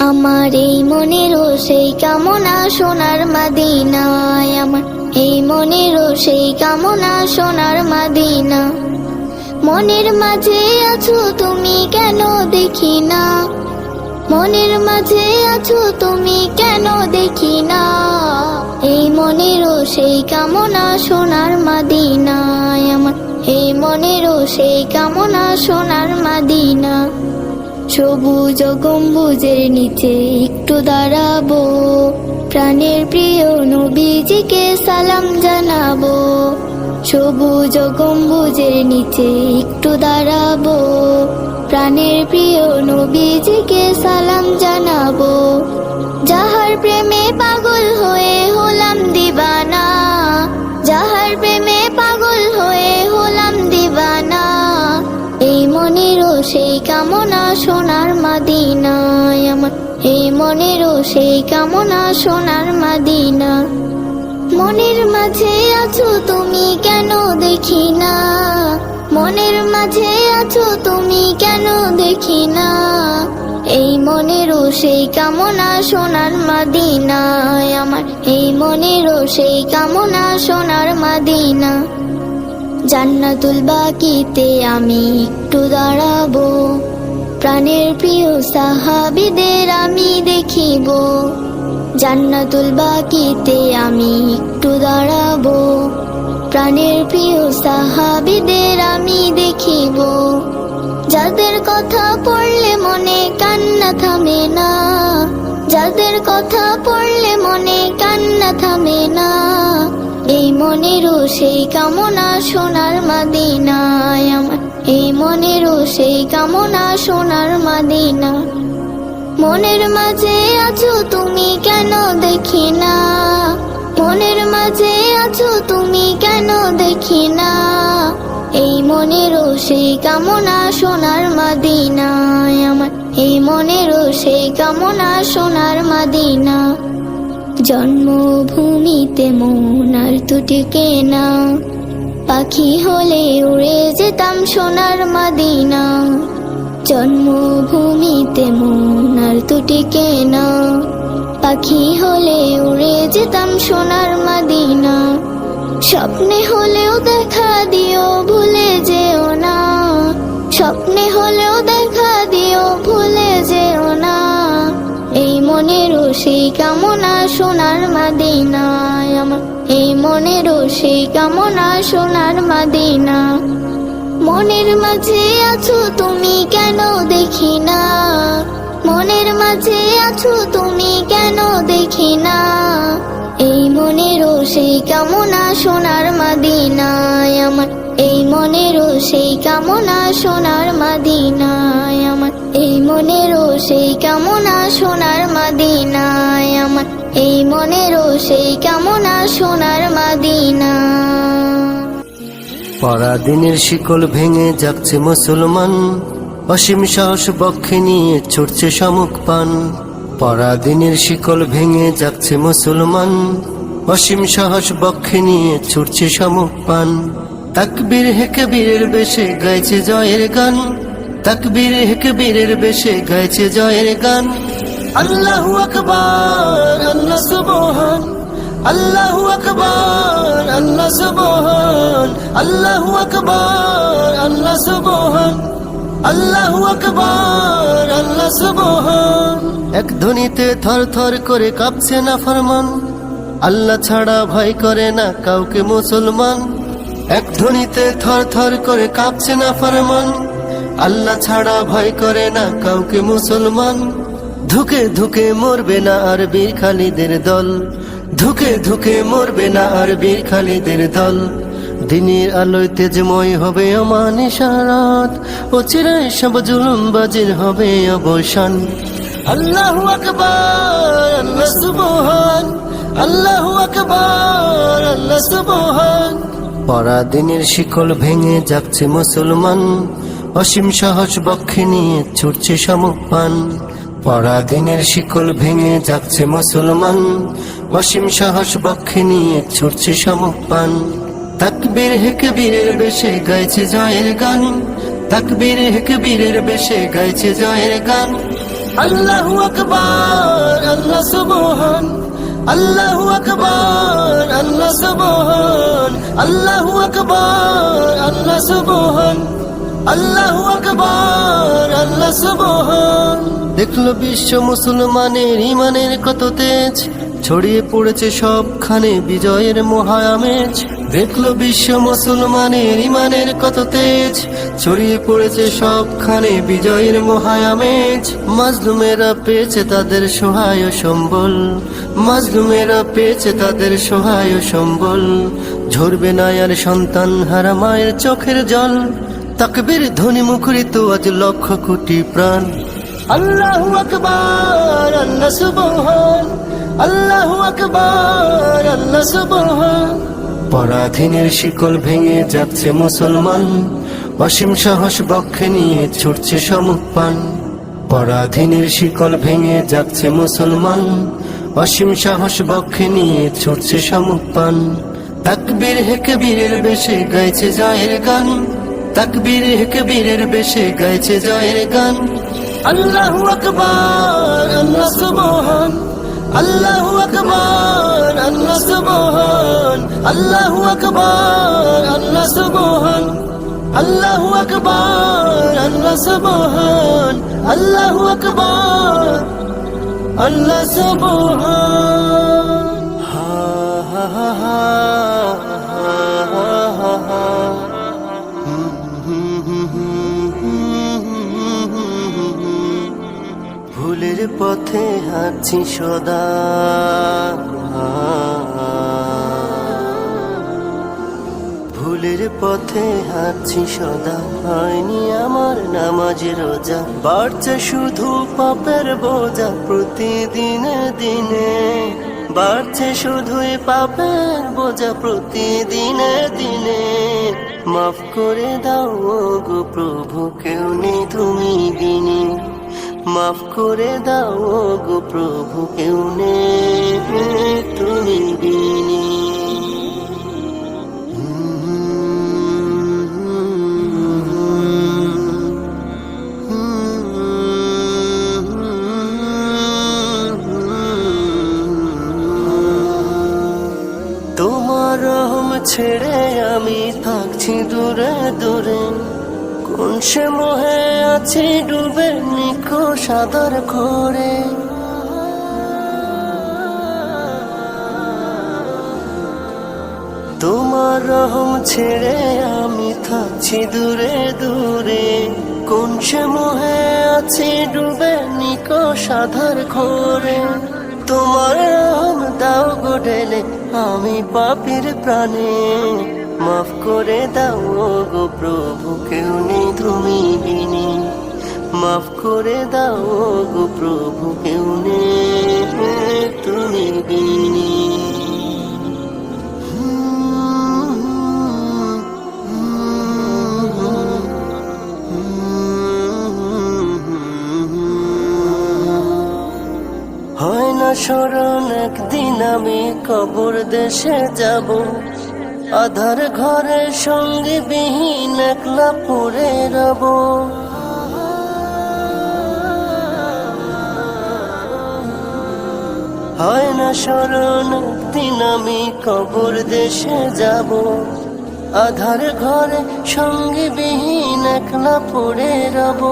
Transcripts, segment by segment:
আমার এই মনেরও সেই কামনা সোনার মাদিনায়। আমার এই মনেরও সেই কামনা সোনার মাদিনা। মনের মাঝে আছো তুমি কেন দেখি না? মনের মাঝে আছো তুমি কেন দেখি না? এই মনেরও সেই কামনা সোনার মাদিনায়। আমার এই মনেরও সেই কামনা সোনার মাদিনা। সবুজ গম্বুজের নিচে একটু দাঁড়াবো। প্রাণের প্রিয় নবীজিকে সালাম জানাব। সবুজ গম্বুজের নিচে একটু দাঁড়াবো। প্রাণের প্রিয় নবীজিকে সালাম জানাব। যাহার প্রেমে পাগল এই মনেরও সেই কামনা সোনার মাদিনা। মনের মাঝে আছো তুমি কেন দেখি না মনের মাঝে আছো তুমি কেন দেখি না এই মনেরও সেই কামনা সোনার মাদিনায়। আমার এই মনেরও সেই কামনা সোনার মাদিনা। জান্নাতুল বাকিতে আমি একটু দাঁড়াবো। প্রাণের প্রিয় সাহাবিদের আমি দেখিব। জান্নাতুল বাকিতে আমি একটু দাঁড়াবো। প্রাণের প্রিয় সাহাবিদের আমি দেখিব। যাদের কথা পড়লে মনে কান্না থামে না। যাদের কথা পড়লে মনে কান্না থামে না। এই মনেরও সেই কামনা সোনার মাদিনায় আমার এই মনেরও সেই কামনা সোনার মাদিনা। মনের মাঝে আছো তুমি কেন দেখি না মনের মাঝে আছো তুমি কেন দেখি না এই মনেরও সেই কামনা সোনার মাদিনায় আমার। এই মনেরও সেই কামনা সোনার মাদিনা। জন্মভূমিতে মন আর তুটিকে না পাখি হলে উড়ে যেতাম সোনার মাদিনা। জন্মভূমিতে মন আর তুটিকে না পাখি হলে উড়ে যেতাম সোনার মাদিনা। স্বপ্নে হলেও দেখা দিও, ভুলে যেও না। স্বপ্নে হলেও দেখা দিও, ভুলে যেও না। এই মনেরও সেই কামনা সোনার মাদিনায় আমার এই মনেরও সেই কামনা সোনার মাদিনা। মনের মাঝে আছো তুমি কেন দেখি না? মনের মাঝে আছো তুমি কেন দেখি না? এই মনেরও সেই কামনা সোনার মাদিনায় আমার। এই মনেরও সেই কামনা সোনার মাদিনায় আমার। এই মনেরও সেই কামনা সোনার মাদিনায় আমার। এই মনেরও সেই কামনা সোনার মাদিনা। পরাদিনের শিকল ভেঙে যাচ্ছে মুসলমান। অসীম সাহস বক্ষে নিয়ে ছুটছে শামুক পান। পরাদিনের শিকল ভেঙে যাচ্ছে মুসলমান। অসীম সাহস বক্ষে নিয়ে ছুটছে শামুক পান। তাকবীর হেকে বীরের বেশে গাইছে জয়ের গান। তাকবীর হেকে বীরের বেশে গাইছে জয়ের গান। আল্লাহু আকবার আল্লাহ সুবহান। আল্লাহু আকবার আল্লাহ সুবহান। আল্লাহু আকবার আল্লাহ সুবহান। আল্লাহু আকবার আল্লাহ সুবহান। এক ধ্বনিতে থর থর করে কাঁপছে না ফরমান। আল্লাহ ছাড়া ভয় করে না কাউকে মুসলমান। এক ধ্বনিতে থর থর করে কাঁপছে না ফরমান। আল্লাহ ছাড়া ভয় করে না কাউকে মুসলমান। ধুকে ধুকে মরবে না আর বীর খালিদের দল। ধুকে ধুকে মরবে না আর বীর খালিদের দল। দিনের আলোয় তেজময় হবে অমান ইশারাত, ও চিরাই সব জুলুম বাজির হবে অবসান। আল্লাহু আকবার, আল্লাহ সুবহান, আল্লাহু আকবার, আল্লাহ সুবহান। পরাদিনের শিকল ভেঙে যাচ্ছে মুসলমান, অসীম সাহস বক্ষে নিয়ে ছুটছে সমপান। পরাদিনের শিকল ভেঙে যাচ্ছে মুসলমান। অসীম সাহস বক্ষে নিয়ে ছুটছে সমপান। তাকবীর হেকে বীরের বেশে গাইছে জয়ের গান। তাকবীর হেকে বীরের বেশে গাইছে জয়ের গান। আল্লাহু আকবার, আল্লাহ সুবহান। আল্লাহু আকবার, আল্লাহ সুবহান। আল্লাহু আকবার, আল্লাহ সুবহান। আল্লাহু আল্লাহ সুবহান। দেখল বিশ্ব মুসলমানের ইমানের কত তেজ। ছড়িয়ে পড়েছে সবখানে বিজয়ের মহায়ামেজ। দেখল বিশ্ব মুসলমানের ইমানের কত তেজ। ছড়িয়ে পড়েছে সবখানে বিজয়ের মহায়ামেজ। মাজলুমেরা পেয়েছে তাদের সহায় সম্বল। মাজলুমেরা পেয়েছে তাদের সহায় সম্বল। ঝরবে না আর সন্তান হারা মায়ের চোখের জল। তাকবীর ধ্বনি মুখরিত আজ লক্ষ কোটি প্রাণ। আল্লাহু আকবার আল্লাহ সুবহান। আল্লাহু আকবার আল্লাহ সুবহান। পরাধীনের শিকল ভেঙে যাচ্ছে মুসলমান। অসীম সাহস বক্ষে নিয়ে ছুটছে সমুপান পরাধীনের শিকল ভেঙে যাচ্ছে মুসলমান। অসীম সাহস বক্ষে নিয়ে ছুটছে সমুপান তাকবীর হেকে বীরের বেশে গাইছে জয়ের গান। তাকবীর হেকে বীরের বেশে গাইছে জয়ের গান। আল্লাহু আকবার, আল্লাহ সুবহান। আল্লাহু আকবার, আল্লাহ সুবহান। আল্লাহু আকবার, আল্লাহ সুবহান। আল্লাহু আকবার, আল্লাহ সুবহান। আল্লাহু আকবার, আল্লাহ সুবহান। ভুলের পথে হাঁটছি সদা। ভুলের পথে হাঁটছি সদা। হয়নি আমার নামাজ রোজা, বাড়ছে শুধু পাপের বোঝা প্রতিদিনে দিনে। বাড়ছে শুধুই পাপের বোঝা প্রতিদিনে দিনে। মাফ করে দাও গো প্রভু, কেউ নেই তুমি বিনি। মাফ করে দাও গো প্রভু, কেউ নেই তুমি তোমার রহম ছেড়ে আমি থাকছি দূরে দূরে। কোন সে মোহে আছি ডুবে নিখো সাদর করে। তোমার রহম ছেড়ে আমি থাকছি দূরে দূরে। কোন সে মোহে আছি ডুবে নিকো সাধার খোরে তোমার রহম দাও গো ঢেলে, আমি পাপির প্রাণে। মাফ করে দাও গো প্রভু, কেউ নেই তুমি বিনি। মাফ করে দাও গো প্রভু, কেউ তুমি বিনি হয় না স্মরণ, একদিন আমি কবর দেশে যাব। আধার ঘরে সঙ্গে বিহীন একলা পড়ে রব। হয় না স্মরণ, দিন আমি কবর দেশে যাব। আধার ঘরে সঙ্গে বিহীন একলা পড়ে রব।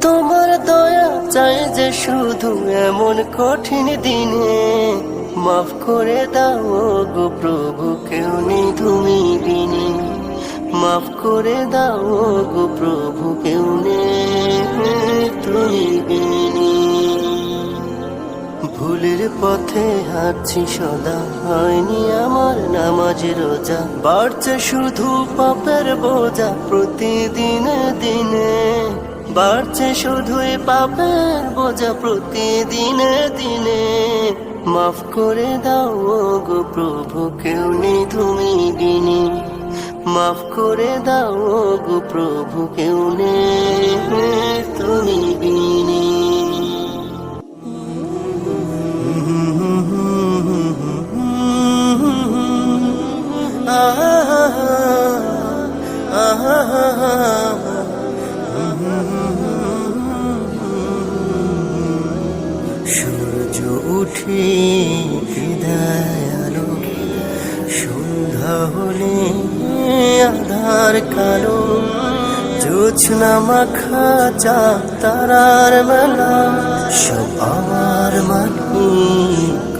তোমার দয়া চাই যে শুধু এমন কঠিন দিনে। মাফ করে দাও গো প্রভু, কেউ নেই তুমি বিনি। মাফ করে দাও গো প্রভু, কেউ নেই তুমি বিনি। ভুলের পথে হাঁটছি সদা। হয়নি আমার নামাজ রোজা। বাড়ছে শুধু পাপের বোঝা প্রতিদিনে দিনে। বাড়ছে শুধুই পাপের বোঝা প্রতিদিনে দিনে। মাফ করে দাও গো প্রভু, কেউ নেই তুমি দিনে মাফ করে দাও গো প্রভু, কেউ নেই তুমি উঠে হৃদয় আলো সন্ধ্যা হলে আধার কালো জোছনা মাখা চা তারার মেলা, সব আমার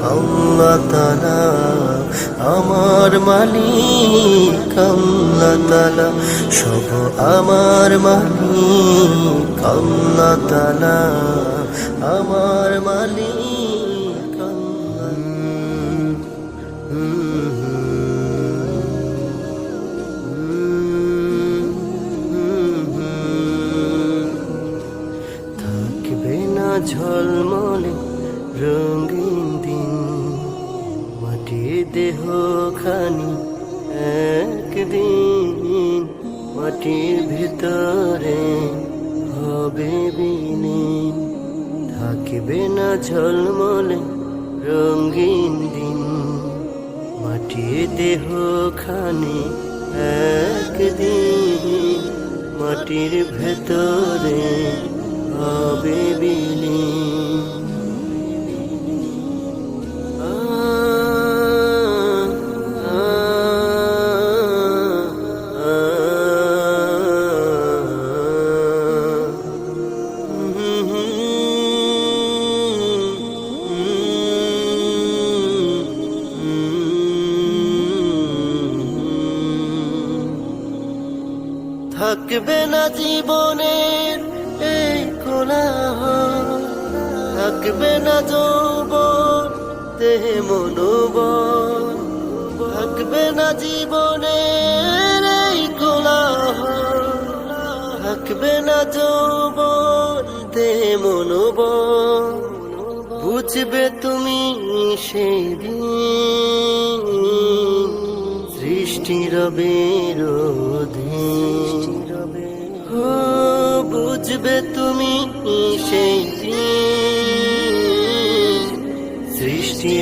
আল্লাহ তালা আমার মালিক আল্লাহ তালা সব আমার মালিক আল্লাহ তালা আমার দেহ খানি একদিন মাটির ভিতরে হবে বিলীন থাকবে না ঝলমলে রঙিন দিন। মাটির দেহ খানি একদিন মাটির ভেতরে হবে বিলীন থাকবে না জীবনের এই কোলাহল থাকবে না যৌবন, দেহে মনোবল। থাকবে না জীবনের এই কোলাহল থাকবে না যৌবন, দেহে মনোবল। বুঝবে তুমি সেই দিন সৃষ্টি বুঝবে তুমি সেই দিন। সৃষ্টি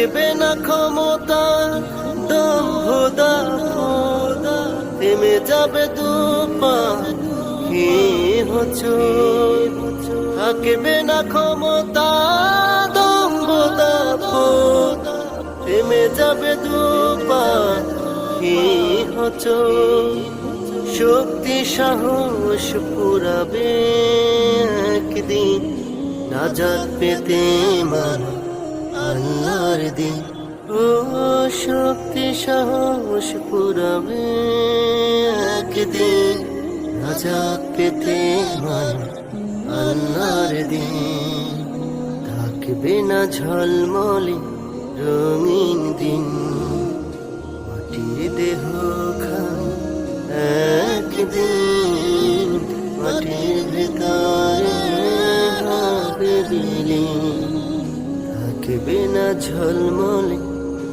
থাকবে না ক্ষমতা দম্ভ দাম্ভ থেমে যাবে দুপা, কে হচ্ছ? থাকবে না ক্ষমতা দম্ভ দাম্ভ থেমে যাবে দুপা, কে হচ্ছ? শক্তি, সাহস পুরাবে একদিন, নাজাত পেতে মানুষ শক্তি সাহস পুরাবে একদিন নাজাত পেতে মান আল্লাহর দিন। থাকবে না ঝলমলে রঙিন দিন। মাটির দেহ খান একদিন, মাটির ভেতরে হবে বিলীন। থাকবে না ঝলমলে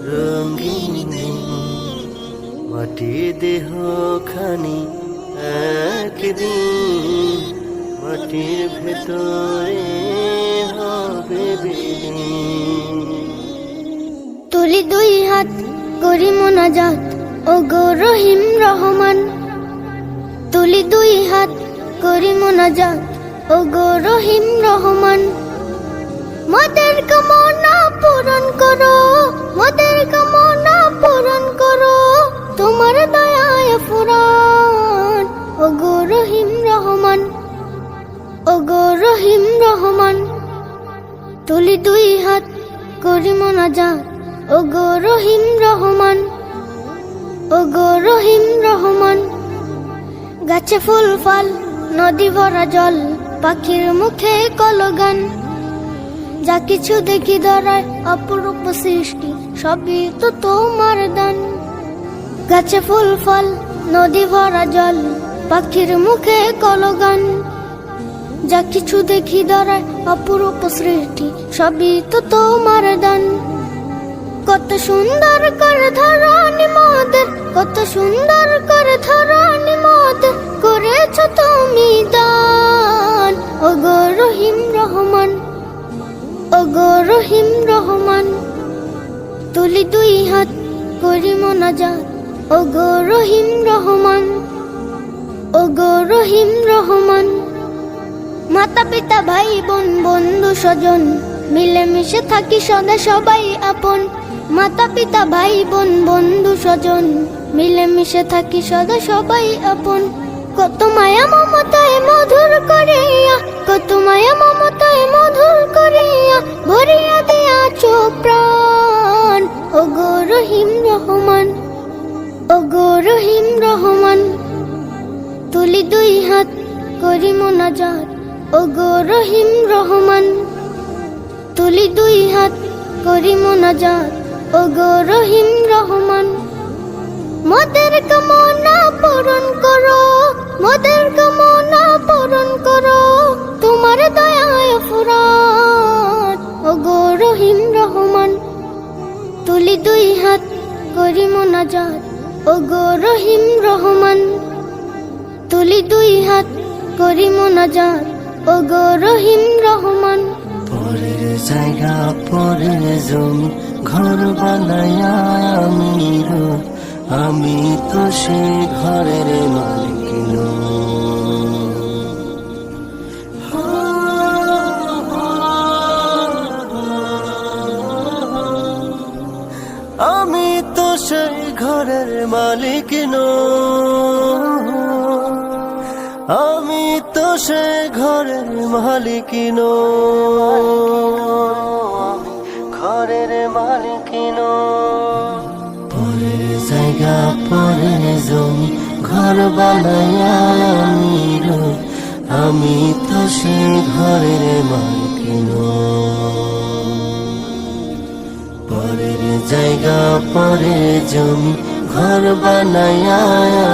রঙিন মাটির দেহ খানি একদিন, মাটির ভেতরে হবে তুলি দুই হাত, করি মোনাজাত ও গো রহিম রহমান। তুলি দুই হাত, করি মোনাজাত ও গো রহিম রহমান। মোদের কামনা পূরণ করো, মোদের কামনা পূরণ করো, তোমার দয়ায় ফুরান। ও গো রহিম রহমান ও গো রহিম রহমান, তুলি দুই হাত করি মোনাজাত ও গো রহিম রহমান ও গো রহিম রহমান, গাছে ফুল ফল, নদী ভরা জল, পাখির মুখে কলগান। যা কিছু দেখি ধরায় অপরূপ সৃষ্টি, সবই তো তোমার দান। গাছে ফুল, ফল, নদী ভরা জল, পাখির মুখে কলগান। যা কিছু দেখি ধরায় অপরূপ সৃষ্টি, সবই তো তোমার দান। কত সুন্দর কর ধরণী মন কত সুন্দর করে ধরনি মত করেছ তুমি দান। ও গো রহিম রহমান ও গো রহিম রহমান, তুলি দুই হাত করি মোনাজাত ও গো রহিম রহমান ও রহিম রহমান, মাতা পিতা, ভাই বোন, বন্ধু স্বজন, মিলেমিশে থাকি সদা সবাই আপন। মাতা পিতা, ভাই বোন, বন্ধু স্বজন, মিলেমিশে থাকি সদা সবাই আপন। কত মায়া মমতায় মধুর করিয়া, কত মায়া মমতায় মধুর করিয়া ভরিয়া দিয়া চোখ প্রাণ। ও গো রহিম রহমান ও গো রহিম রহমান, তুলি দুই হাত করি মোনাজাত। ও গো রহিম রহমান, তুলি দুই হাত করি মোনাজাত। ও গো রহিম রহমান মোদের কামনা পূরণ করো। মোদের কামনা পূরণ করো, তোমার দয়ায় ফুরাত। ও গো রহিম রহমান, তুলি দুই হাত করি মোনাজাত। ও গো রহিম রহমান, তুলি দুই হাত করি মোনাজাত। ও গো রহিম রহমান। পরের জায়গা, পরের জমি, ঘর বানায়া আমি। আমি তো সে ঘরের ঘরের মালিক নই। আমি ঘরের মালিক নই। পরের জায়গা, পরের জমি, ঘর বানায়া আমি। আমি তো সে ঘরের মালিক নই। পরের জায়গা, পরের জমি, ঘর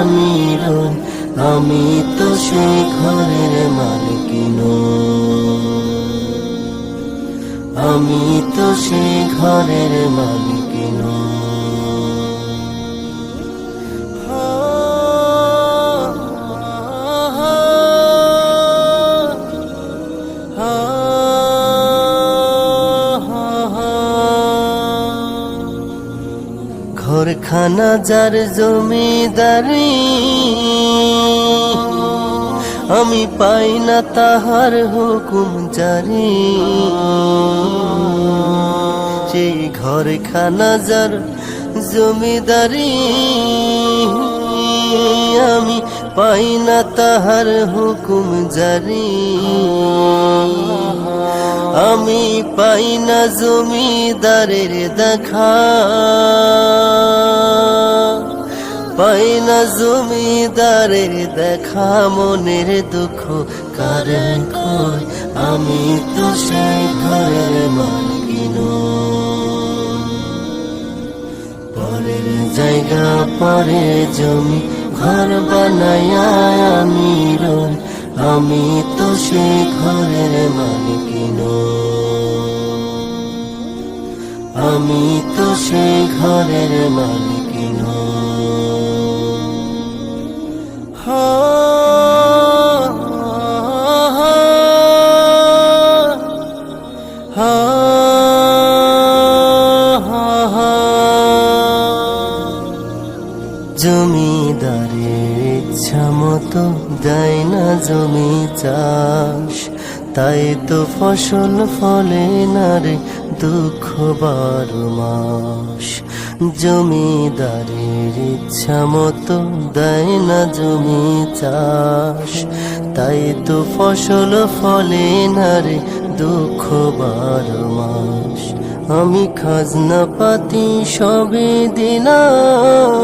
আমি। আমি তো সে ঘরের মালিক। আমি তো সে ঘরের মালিক। ঘরখানা যার জমিদারি আমি পাই না তাহার হুকুম জারি সেই ঘরখানা যার জমিদারি, আমি পাই না তাহার হুকুম জারি আমি পাই না জমিদারের দেখা। পাই না জমিদারের দেখা মনের দুঃখ। কারণ কই? আমি তো সেই ঘরের মালিক নই। পরের জায়গা পরে জমি, ঘর বানায়া আমি রই। আমি তো সে ঘরের মালিক আমি তো সে ঘরের মালিক জমিদারের ইচ্ছা মতো দেয় না জমি চাষ। তাই তো ফসল ফলে না রে দুঃখ বারো মাস। জমিদারের ইচ্ছা মতো দেয় না জমি চাষ। তাই তো ফসল ফলে না রে দুঃখ বারো মাস। আমি খাজনা পাতি সবে দিলাম।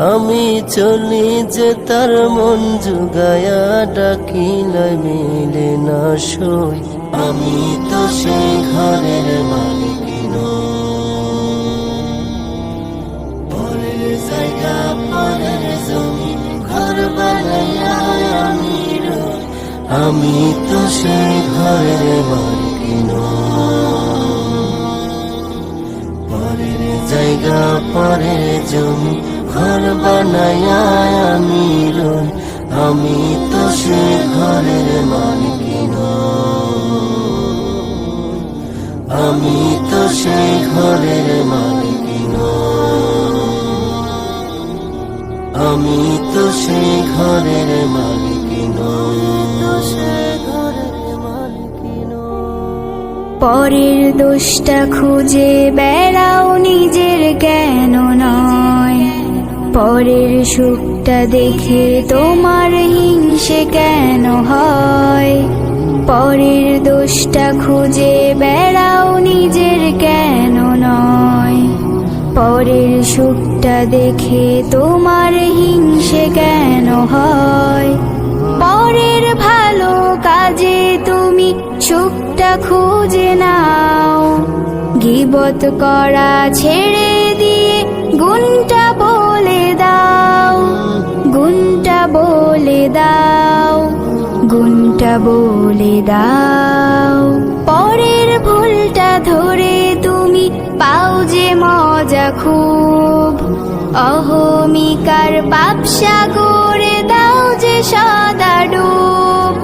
আমি চলি যে তার মন জুগায়া ডাকিলাই মিলে না সই। আমি তো সেই ঘরের মালিক জায়গা আমি। আমি তো সেই ঘরের মালিক পরের জায়গা পরের জমি ঘর বানাইয়া আমি রই আমি তো সে ঘরের মালিক নই। আমি তো সে ঘরের মালিক নই। আমি তো সে ঘরের মালিক নই। তো সে ঘরের মালিক নই। পরের দোষটা খুঁজে বেড়াও নিজের কেন নয় পরের সুখটা দেখে তোমার হিংসে কেন হয়? পরের দোষটা খুঁজে বেড়াও নিজের কেন নয়? পরের সুখটা দেখে তোমার হিংসে কেন হয়? পরের ভালো কাজে তুমি সুখটা খুঁজে নাও। গিবত করা ছেড়ে দিয়ে গুণটা বলে দাও, গুণটা বলে দাও, গুণটা বলে দাও। পরের ভুলটা ধরে তুমি পাও যে মজা খুব। অহমিকার পাপসা গড়ে দাও যে সদা ডুব।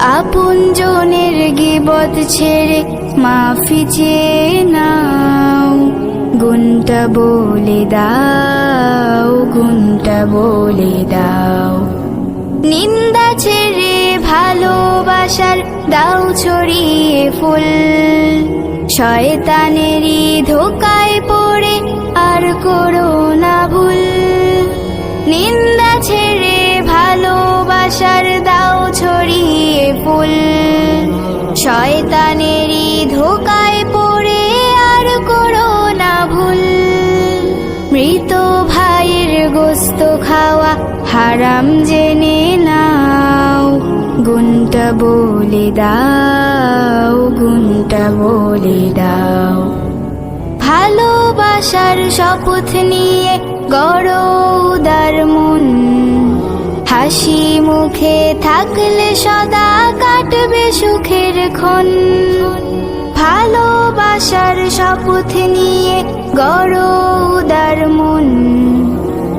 আপন জনের গিবত ছেড়ে মাফি চেয়ে নাও। গুণটা বলে দাও গুণটা বলে দাও। নিন্দা ছেড়ে ভালোবাসার দাও ছড়িয়ে ফুল। শয়তানেরই ধোকায় পড়ে আর করো না ভুল। নিন্দা ছেড়ে ভালোবাসার দাও ছড়িয়ে ফুল। শয়তানেরই হারাম জেনে নাও, গুণটা বলে দাও, গুণটা বলে দাও। ভালোবাসার শপথ নিয়ে গড় উদার মন, হাসি মুখে থাকলে সদা কাটবে সুখের ক্ষণ। ভালোবাসার শপথ নিয়ে গড় উদার মন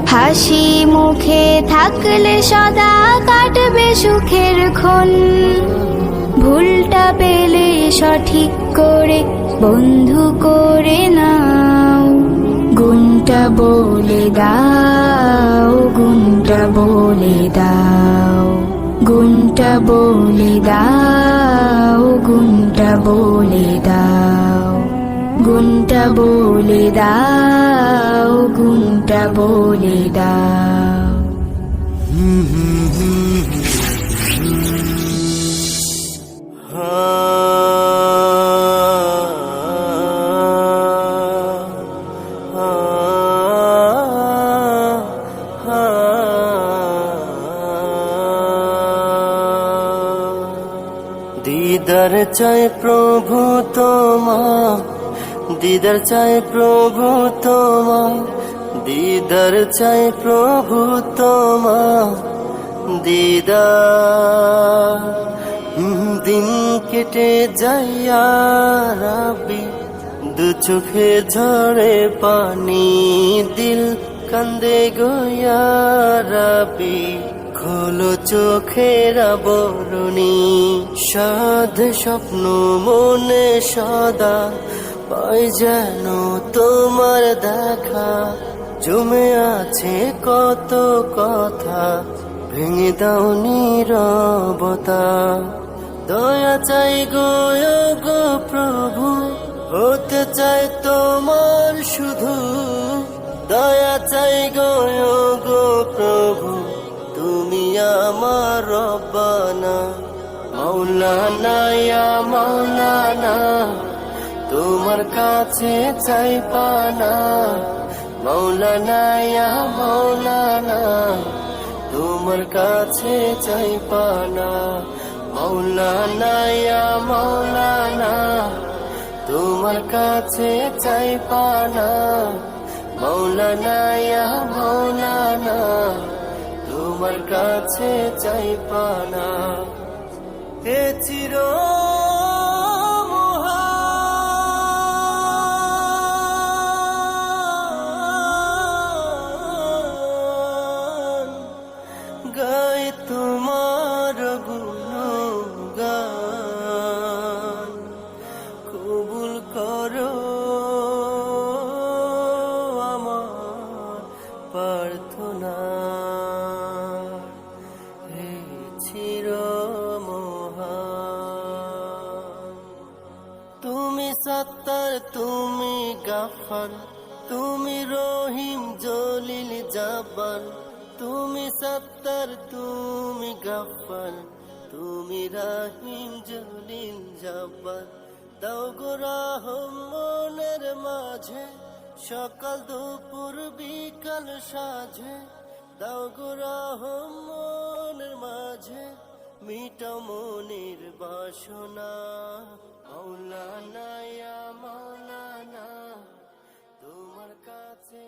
হাসি মুখে থাকলে সদা কাটবে সুখের ক্ষণ। ভুলটা পেলে সঠিক করে, বন্ধু করে নাও। গুণটা বলে দাও, গুণটা বলে দাও। গুণটা বলে দাও, গুণটা বলে দাও। বলে দাও গুণটা বলে দাও। দিদার চাই প্রভু তোমা দিদার চাই প্রভু তোমা দিদার চাই প্রভু তোমা দিদা দিন কেটে যাইয়া রাবি, দু চোখে ঝরে পানি, দিল কান্দে গয়া রাবি। খোলো চোখের বরণি সাধ স্বপ্ন মনে সদা পাই যেন তোমার দেখা। জমে আছে কত কথা, ভেঙে দাও নীরবতা। দয়া চাই গো প্রভু, হতে চাই তোমার শুধু। দয়া চাই গো প্রভু, তুমি আমার রব্বানা। মৌলানা ইয়া তোমার কাছে চাই পানা, মৌলানা মৌলানা। তোমার কাছে চাই পানা, মৌলানা মৌলানা। তোমার কাছে চাই পানা, মৌলানা মৌলানা। তোমার কাছে চাই পানা। হে চির প্রার্থনা। হে চির তুমি সত্তর, তুমি গাফার, তুমি রহিম জলিল জাবান তুমি সত্তর, তুমি গাফার, তুমি রাহিম জলিল জাবান দাও গো মনের মাঝে। সকাল দুপুর, বিকাল সাঝে। দাও গুরাহ মনের মাঝে মিট মনির বাসনা। মৌলানা মাওলানা, তোমার কাছে